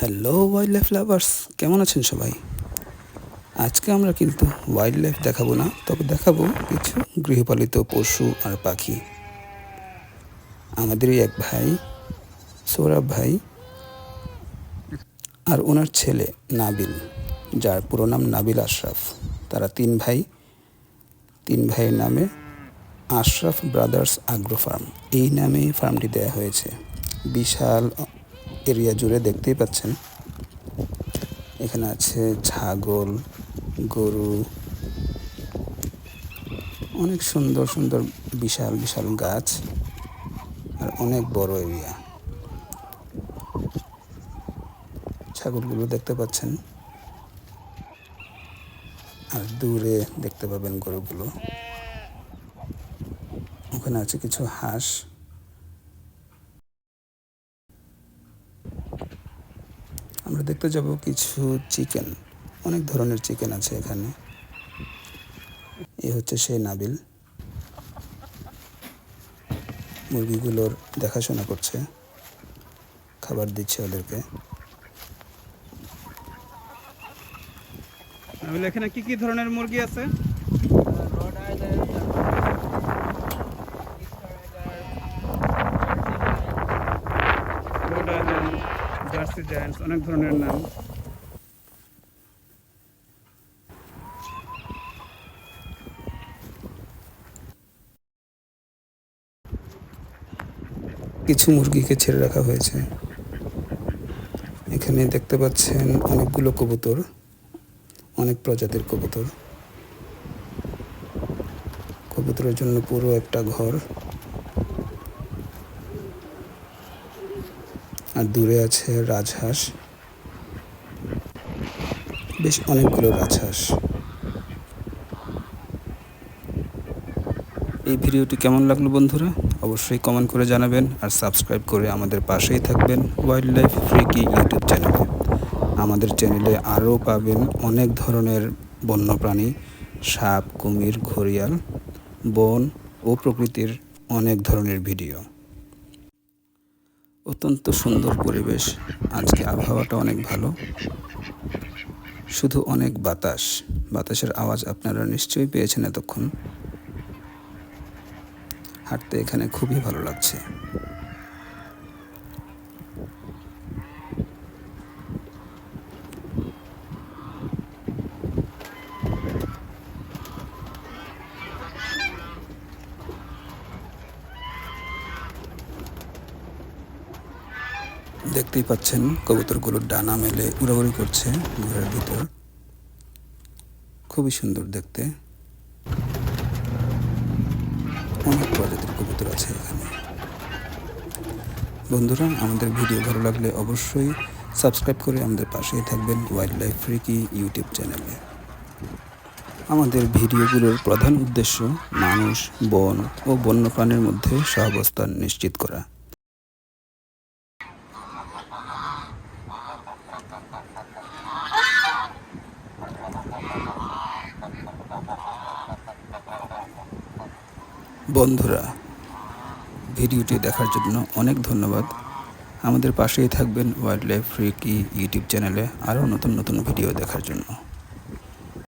Hello wild life lovers কেমন আছেন সবাই? আজকে আমরা কিন্তু ওয়াইল্ড লাইফ দেখাবো না, তবে দেখাবো কিছু গৃহপালিত পশু আর পাখি। আমাদেরই এক ভাই, সৌরভ ভাই, আর ওনার ছেলে নাবিল, যার পুরো নাম নাবিল আশরাফ। তারা তিন ভাই, তিন ভাইয়ের নামে আশরাফ ব্রাদার্স আগ্রো ফার্ম। এই নামে ফার্মটি দেয়া হয়েছে। বিশাল এরিয়া জুড়ে দেখতেই পাচ্ছেন। এখানে আছে ছাগল, গরু, অনেক সুন্দর সুন্দর, বিশাল বিশাল গাছ আর অনেক বড় এরিয়া। ছাগলগুলো দেখতে পাচ্ছেন। আর দূরে দেখতে পাবেন গরুগুলো। ওখানে আছে কিছু হাঁস। আমরা দেখতে যাব কিছু চিকেন। অনেক ধরনের চিকেন আছে এখানে। এ হচ্ছে সেই নাবিল। মুরগিগুলোর দেখাশোনা করছে। খাবার দিচ্ছে ওদেরকে। এখানে কি কি ধরনের মুরগি আছে? জার্সি জায়ান্টস অনেক ধরনের নাম। কিছু মুরগিকে ছেড়ে রাখা হয়েছে। এখানে দেখতে পাচ্ছেন অনেকগুলো কবুতর, অনেক প্রজাতির কবুতর। কবুতরের জন্য পুরো একটা ঘর। আর দূরে আছে রাজহাঁস। বেশ অনেকগুলো রাজহাঁস। এই ভিডিওটি কেমন লাগল বন্ধুরা? অবশ্যই কমেন্ট করে জানাবেন আর সাবস্ক্রাইব করে আমাদের পাশেই থাকবেন ওয়াইল্ড লাইফ ফ্রিকি ইউটিউব চ্যানেলে আমাদের চ্যানেলে আরও পাবেন অনেক ধরনের বন্যপ্রাণী, সাপ, কুমির, ঘড়িয়াল, বন ও প্রকৃতির অনেক ধরনের ভিডিও অত্যন্ত সুন্দর পরিবেশ। আজকে আবহাওয়াটা অনেক ভালো। শুধু অনেক বাতাস। বাতাসের আওয়াজ আপনারা নিশ্চয়ই পেয়েছেন এতক্ষণ। হাঁটতে এখানে খুবই ভালো লাগছে। দেখতেই পাচ্ছেন কবুতরগুলোর ডানা মেলে উড়াউড়ি করছে ঘরের ভিতর। খুবই সুন্দর দেখতে। অনেক প্রজাতির কবুতর আছে এখানে। বন্ধুরা, আমাদের ভিডিও ভালো লাগলে অবশ্যই সাবস্ক্রাইব করে আমাদের পাশেই থাকবেন ওয়াইল্ড লাইফ ফ্রিকি ইউটিউব চ্যানেলে আমাদের ভিডিওগুলোর প্রধান উদ্দেশ্য মানুষ, বন ও বন্যপ্রাণীর মধ্যে সহাবস্থান নিশ্চিত করা। বন্ধুরা, ভিডিওটি দেখার জন্য অনেক ধন্যবাদ। আমাদের পাশেই থাকবেন ওয়াইল্ড লাইফ ফ্রি কি ইউটিউব চ্যানেলে আরও নতুন নতুন ভিডিও দেখার জন্য।